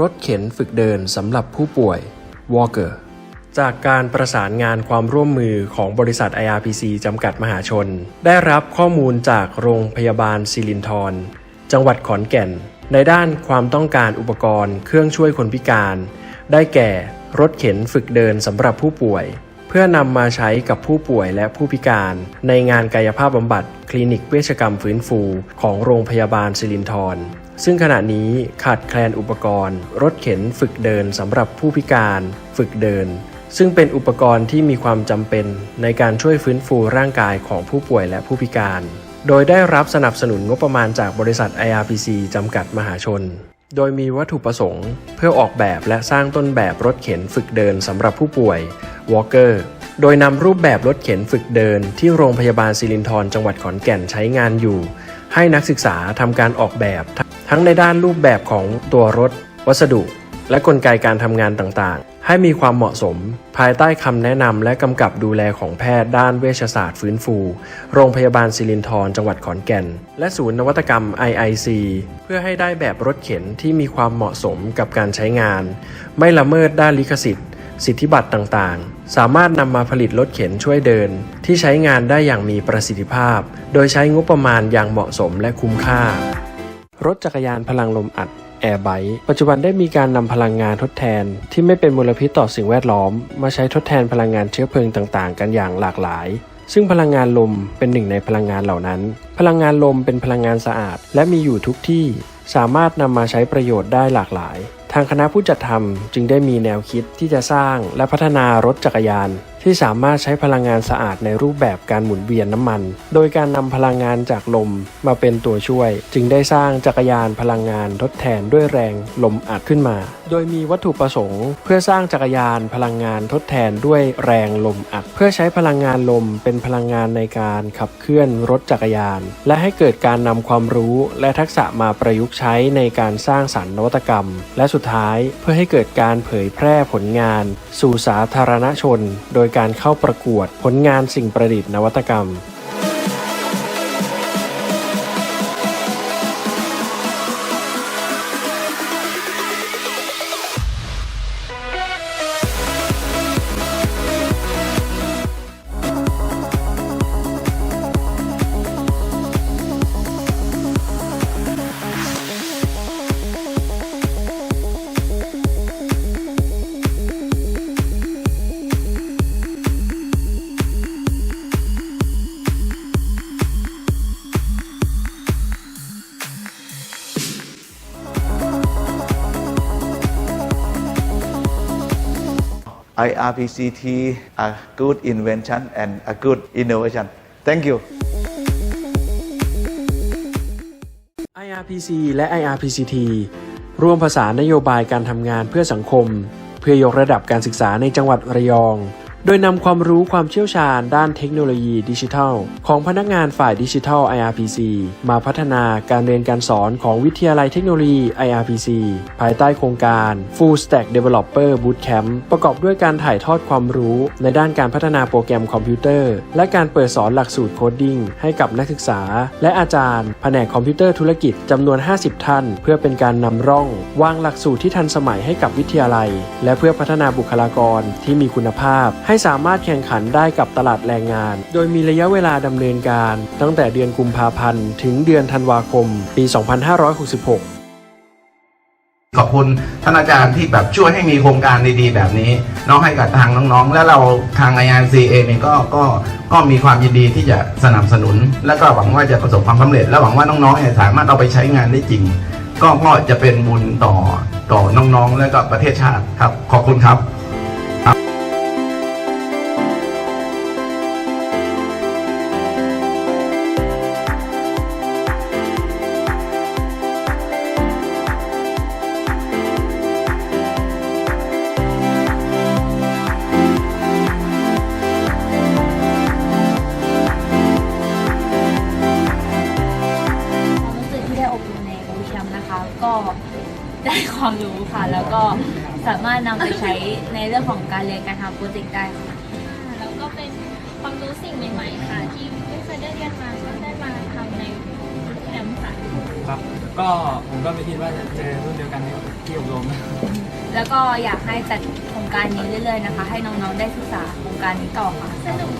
รถเข็นฝึกเดินสำหรับผู้ป่วย Walker จากการประสานงานความร่วมมือของบริษัท IRPC จำกัดมหาชน ได้รับข้อมูลจากโรงพยาบาลศิรินทรจังหวัดขอนแก่น ในด้านความต้องการอุปกรณ์ เครื่องช่วยคนพิการ ได้แก่รถเข็นฝึกเดินสำหรับผู้ป่วย พื่อนำมาใช้กับผู้ป่วยและผู้พิการ ในงานกายภาพบำบัด คลินิกเวชกรรมฟื้นฟู ของโรงพยาบาลสิรินธรซึ่งขณะนี้ขาดแคลนอุปกรณ์ รถเข็นฝึกเดินสำหรับผู้พิการ ฝึกเดิน ซึ่งเป็นอุปกรณ์ที่มีความจำเป็นในการช่วยฟื้นฟูร่างกายของผู้ป่วยและผู้พิการ โดยได้รับสนับสนุนงบประมาณจากบริษัท IRPC จำกัดมหาชน โดยมีวัตถุประสงค์เพื่อออกแบบและสร้างต้นแบบรถเข็นฝึกเดินสำหรับผู้ป่วย Walker โดยนำรูปแบบรถเข็นฝึกเดินที่โรงพยาบาลศิรินทรจังหวัดขอนแก่นใช้งานอยู่ ให้นักศึกษาทำการออกแบบ ทั้งในด้านรูปแบบของตัวรถ วัสดุ และกลไกการทำงานต่างๆ ให้มีความเหมาะสม ภายใต้คำแนะนำและกำกับดูแลของแพทย์ด้านเวชศาสตร์ฟื้นฟู โรงพยาบาลศิรินธรจังหวัดขอนแก่น และศูนย์นวัตกรรม IIC เพื่อให้ได้แบบรถเข็นที่มีความเหมาะสมกับการใช้งาน ไม่ละเมิดด้านลิขสิทธิ์ สิทธิบัตรต่างๆ สามารถนำมาผลิตรถเข็นช่วยเดิน ที่ใช้งานได้อย่างมีประสิทธิภาพ โดยใช้งบประมาณอย่างเหมาะสมและคุ้มค่า รถจักรยานพลังลมอัด Air b i ปัจจุบันได้มีการนำพลังงานทดแทน ที่ไม่เป็นมลพิษต่อสิ่งแวดล้อม มาใช้ทดแทนพลังงานเชื้อเพลิงต่างๆ กันอย่างหลากหลาย ซึ่งพลังงานลมเป็นหนึ่งในพลังงานเหล่านั้น พลังงานลมเป็นพลังงานสะอาด และมีอยู่ทุกที่ สามารถนำมาใช้ประโยชน์ได้หลากหลาย ทางคณะผู้จัดทำจึงได้มีแนวคิดที่จะสร้างและพัฒนารถจักรยาน ที่สามารถใช้พลังงานสะอาดในรูปแบบการหมุนเวียนน้ำมัน โดยการนำพลังงานจากลมมาเป็นตัวช่วย จึงได้สร้างจักรยานพลังงานทดแทนด้วยแรงลมอัดขึ้นมา โดยมีวัตถุประสงค์ เพื่อสร้างจักรยานพลังงานทดแทนด้วยแรงลมอัด เพื่อใช้พลังงานลมเป็นพลังงานในการขับเคลื่อนรถจักรยาน และให้เกิดการนำความรู้และทักษะมาประยุกต์ใช้ในการสร้างสรรค์นวัตกรรม และสุดท้ายเพื่อให้เกิดการเผยแพร่ผลงาน สู่สาธารณชน โดยการเข้าประกวดผลงานสิ่งประดิษฐ์นวัตกรรม IRPCT a good invention and a good innovation. Thank you. IRPC และ IRPCT ร่วมภาษานโยบายการทำงานเพื่อสังคม เพื่อยกระดับการศึกษาในจังหวัดระยอง โดยนำความรู้ความเชี่ยวชาญด้านเทคโนโลยีดิจิทัล ของพนักงานฝ่ายดิจิทัล IRPC มาพัฒนาการเรียนการสอนของวิทยาลัยเทคโนโลยี IRPC ภายใต้โครงการ Full Stack Developer Bootcamp ประกอบด้วยการถ่ายทอดความรู้ในด้านการพัฒนาโปรแกรมคอมพิวเตอร์ และการเปิดสอนหลักสูตรโคดดิ้งให้กับนักศึกษา และอาจารย์ แผนกคอมพิวเตอร์ธุรกิจจำนวน 50 ท่าน เพื่อเป็นการนำร่อง วางหลักสูตรที่ทันสมัยให้กับวิทยาลัย และเพื่อพัฒนาบุคลากรที่มีคุณภาพให้ให้สามารถแข่งขันได้กับตลาดแรงงาน โดยมีระยะเวลาดำเนินการ ตั้งแต่เดือนกุมภาพันธ์ ถึงเดือนธันวาคม ปี 2566ขอบคุณท่านอาจารย์ที่แบบช่วยให้มีโครงการดีๆ แบบนี้น้องให้กับทางน้องๆ และเราทาง IRC เองเนี่ยก็ก็ก็มีความยินดีที่จะสนับสนุน และก็หวังว่าจะประสบความสำเร็จ และหวังว่าน้องๆเนี่ยสามารถเอาไปใช้งานได้จริง ก็ก็จะเป็นบุญต่อต่อน้องๆ และก็ประเทศชาติครับ ขอบคุณครับ ความรู้ค่ะ แล้วก็สามารถนำไปใช้ในเรื่องของการเรียนการทำโปรเจกต์ได้ค่ะ แล้วก็เป็นความรู้สิ่งใหม่ๆค่ะ ที่ไม่เคยได้เรียนมาก็ได้มาทำในแคมป์ค่ะครับ ก็ผมก็ไม่คิดว่าจะเจอรุ่นเดียวกันที่อบรมแล้วก็อยากให้จัดโครงการนี้เรื่อยๆนะคะ ให้น้องๆได้ศึกษาโครงการนี้ต่อค่ะ สนุก